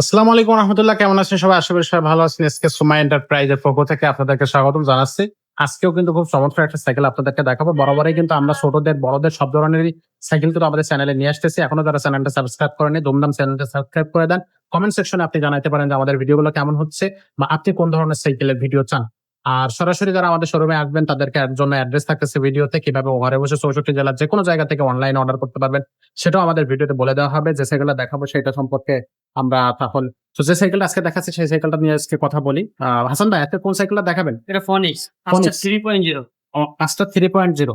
আসসালামু আলাইকুম রহমতুল্লাহ, কেমন আছেন সবাই? আশা করি সবাই ভালো আছেন। এসকে সুমা এন্টারপ্রাইজের পক্ষ থেকে আপনাদেরকে স্বাগতম জানাচ্ছি। আজকেও কিন্তু খুব চমৎকার একটা সাইকেল আপনাদেরকে দেখাবো। বরাবরই কিন্তু আমরা ছোটদের, বড়দের সব ধরনেরই সাইকেল কিন্তু আমাদের চ্যানেলে নিয়ে আসতেছি। এখনও যারা চ্যানেলটা সাবস্ক্রাইব করেনি দুমদাম চ্যানেলটা সাবস্ক্রাইব করে দেন। কমেন্ট সেকশনে আপনি জানাতে পারেন যে আমাদের ভিডিওগুলো কেমন হচ্ছে বা আপনি কোন ধরনের সাইকেলের ভিডিও চান। আর সরাসরি যারা আমাদের শোরুমে আসবেন, তাদেরকে জন্য অ্যাড্রেস থাকতেছে ভিডিওতে। কীভাবে ঘরে বসে চৌষট্টি জেলার যে কোনো জায়গা থেকে অনলাইনে অর্ডার করতে পারবেন, সেটাও আমাদের ভিডিওতে বলে দেওয়া হবে। যে সাইকেলটা দেখাবো, সেটা সম্পর্কে আমরা তখন তো যে সাইকেলটা আজকে দেখাচ্ছে সেই সাইকেলটা নিয়ে আজকে কথা বলি। হাসান ভাই আজকে কোন সাইকেলটা দেখাবেন? এটা Phoenix. Three point zero Aster three point zero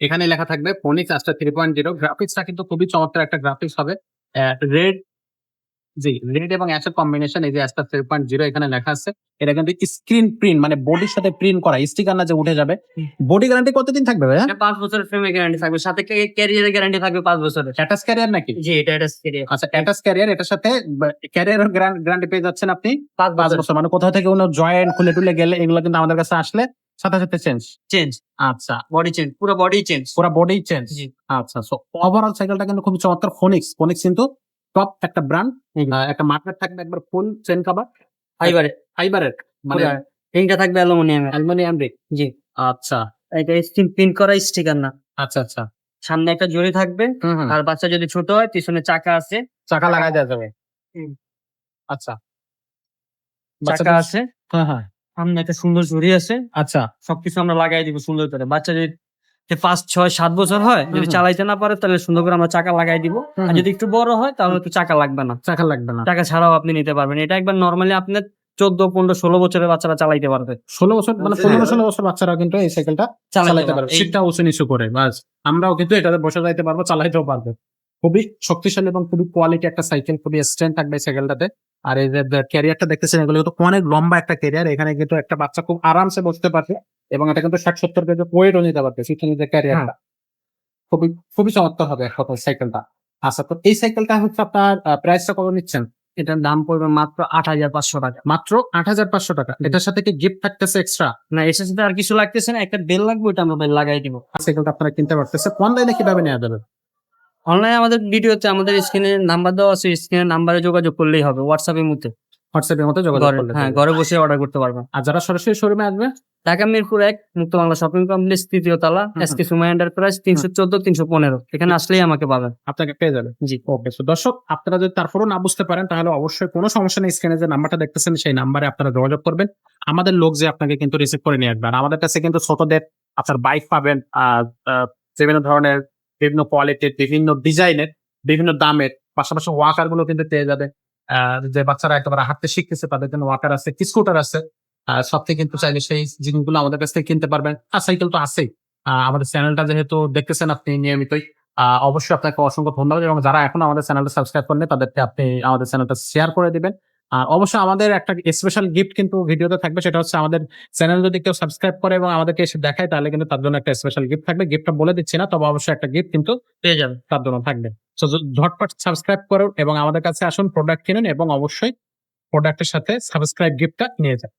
এখানে লেখা থাকবে Phoenix Aster three point zero গ্রাফিক্সটা কিন্তু খুবই চমৎকার একটা গ্রাফিক্স হবে। রেড জি রেড এবং অ্যাশের কম্বিনেশন এই যে অ্যাস্টার থ্রি পয়েন্ট জিরো এখানে লেখা আছে এটা কিন্তু স্ক্রিন প্রিন্ট মানে বডির সাথে প্রিন্ট করা স্টিকার না যে উঠে যাবে। বডি গ্যারান্টি কতদিন থাকবে ভাইয়া? পাঁচ বছরের ফ্রেমের গ্যারান্টি থাকবে সাথে ক্যারিয়ারের গ্যারান্টি থাকবে পাঁচ বছরের। অ্যাটাচ ক্যারিয়ার নাকি? জি এটা এটা ক্যারিয়ার আচ্ছা অ্যাটাচ ক্যারিয়ার এটার সাথে ক্যারিয়ার গ্যারান্টি পেয়ে যাচ্ছেন আপনি? পাঁচ বছর। বছর মানে কোথাও থেকে কোনো জয়েন্ট খুলে টুলে গেলে এগুলো কিন্তু আমাদের কাছে আসলে সাথে সাথে চেঞ্জ চেঞ্জ আচ্ছা। বডি চেঞ্জ পুরো বডি চেঞ্জ পুরো বডি চেঞ্জ জি। আচ্ছা সো ওভারঅল সাইকেলটা কিন্তু খুব চমৎকার ফোনিক্স ফোনিক্স কিন্তু টপ একটা ব্র্যান্ড একটা মার্কেট থাকবে একবার ফুল চেন কাভার ফাইবারে ফাইবারের মানে রিংটা থাকবে অ্যালুমিনিয়ামের অ্যালুমিনিয়াম রিং জি। আচ্ছা। এটা স্ক্রিন প্রিন্ট করা স্টিকার না। আচ্ছা আচ্ছা। সামনে একটা জড়ি থাকবে আর বাচ্চা যদি ছোট হয় পিছনে চাকা আছে। চাকা লাগাই দেওয়া যাবে। আচ্ছা। চাকা আছে। হ্যাঁ হ্যাঁ। সামনে একটা সুন্দর জড়ি আছে। আচ্ছা। সবকিছু আমরা লাগাই দিব সুন্দর করে। বাচ্চা যদি যে পাঁচ ছয় সাত বছর হয় যদি চালাইতে না পারে তাহলে সুন্দর করে আমরা চাকা লাগাই দিব। আর যদি একটু বড় হয় তাহলে একটু চাকা লাগবে না। চাকা লাগবে না। টাকা ছাড়াও আপনি নিতে পারবেন। এটা একবার নর্মালি আপনার চোদ্দ পনেরো ষোলো বছরের বাচ্চারা চালাইতে পারবে। ষোলো বছর মানে আচ্ছা। পনেরো ষোলো বছর বাচ্চারাও কিন্তু এই সাইকেলটা চালাইতে পারবে। সিটটা উঁচু নিচু করে বাস। আমরাও কিন্তু এটাতে বসে যাইতে পারব চালাইতেও পারবে। খুবই শক্তিশালী এবং খুবই কোয়ালিটি একটা সাইকেল খুবই স্ট্রেন্থ থাকবে এই সাইকেলটাতে আর এই যে ক্যারিয়ারটা দেখতেছেন এগুলো কিন্তু অনেক লম্বা একটা ক্যারিয়ার এখানে কিন্তু একটা বাচ্চা খুব আরামসে বসতে পারবে এবং এটা কিন্তু ষাট সত্তর কেজি ওয়েটও নিতে পারবে সেখানে যে ক্যারিয়ারটা খুবই খুবই চমৎকার হবে কথা সাইকেলটা আচ্ছা তো এই সাইকেলটা হচ্ছে আপনার প্রাইসটা কত নিচ্ছেন? এটার দাম পড়বে মাত্র আট হাজার পাঁচশো টাকা। মাত্র আট হাজার পাঁচশো টাকা। এটার সাথে কি গিফট থাকতেছে এক্সট্রা না এটার সাথে আর কিছু লাগতেছে না একটা বেল লাগবে ওটা আমরা লাগাই দিব। সাইকেলটা আপনারা কিনতে পারতেছে অনলাইনে কীভাবে নেওয়া যাবে? অনলাইনে আমাদের ভিডিওতে আমাদের স্ক্রিনে নাম্বার দেওয়া আছে স্ক্রিনের নাম্বারে যোগাযোগ করলেই হবে হোয়াটসঅ্যাপের মধ্যে। হোয়াটসঅ্যাপের মতো যোগাযোগ করলে হ্যাঁ ঘরে বসে অর্ডার করতে পারবেন। আর যারা সরাসরি শোরুমে আসবে? ঢাকা মিরপুর এক মুক্ত বাংলা শপিং কমপ্লেক্স তৃতীয় তলা। এস কে সুমা এন্টারপ্রাইজ তিনশো চোদ্দ তিনশো পনেরো। এখানে আসলেই আমাকে পাবেন। আপনাকে পেয়ে যাবে জি। ওকে তো দর্শক আপনারা যদি তারপরও না বুঝতে পারেন তাহলে অবশ্যই কোনো সমস্যা নেই স্ক্রিনে যে নাম্বারটা দেখতেছেন সেই নাম্বারে আপনারা যোগাযোগ করবেন। আমাদের লোক যে আপনাকে কিন্তু রিসিভ করে নিয়ে আসবেন আমাদের কাছে কিন্তু ছোটদের আপনার বাইক পাবেন আর বিভিন্ন ধরনের বিভিন্ন কোয়ালিটির বিভিন্ন ডিজাইনের বিভিন্ন দামের, পাশাপাশি ওয়াকারগুলো কিন্তু পেয়ে যাবে। যে বাচ্চারা একেবারে হাঁটতে শিখতেছে, তাদের জন্য ওয়াকার আছে স্কুটার আছে সব থেকে কিন্তু চাইলে সেই জিনিসগুলো আমাদের কাছ থেকে কিনতে পারবেন। আর সাইকেল তো আছেই। আমাদের চ্যানেলটা যেহেতু দেখতেছেন আপনি নিয়মিতই অবশ্যই আপনাকে অসংখ্য ধন্যবাদ এবং যারা এখন আমাদের চ্যানেলটা সাবস্ক্রাইব করেন তাদেরকে আপনি আমাদের চ্যানেলটা শেয়ার করে দিবেন। আর অবশ্যই আমাদের একটা স্পেশাল গিফট কিন্তু ভিডিওতে থাকবে, সেটা হচ্ছে আমাদের চ্যানেল যদি কেউ সাবস্ক্রাইব করে এবং আমাদেরকে এসে দেখায়, তাহলে কিন্তু তার জন্য একটা স্পেশাল গিফট থাকবে। গিফটটা বলে দিচ্ছি না, তবে অবশ্যই একটা গিফট কিন্তু পেয়ে যাবে, তার জন্য থাকবে। তো ঝটপট সাবস্ক্রাইব করুন এবং আমাদের কাছে আসুন প্রোডাক্ট কিনুন এবং অবশ্যই প্রোডাক্টের সাথে সাবস্ক্রাইব গিফটটা নিয়ে যান।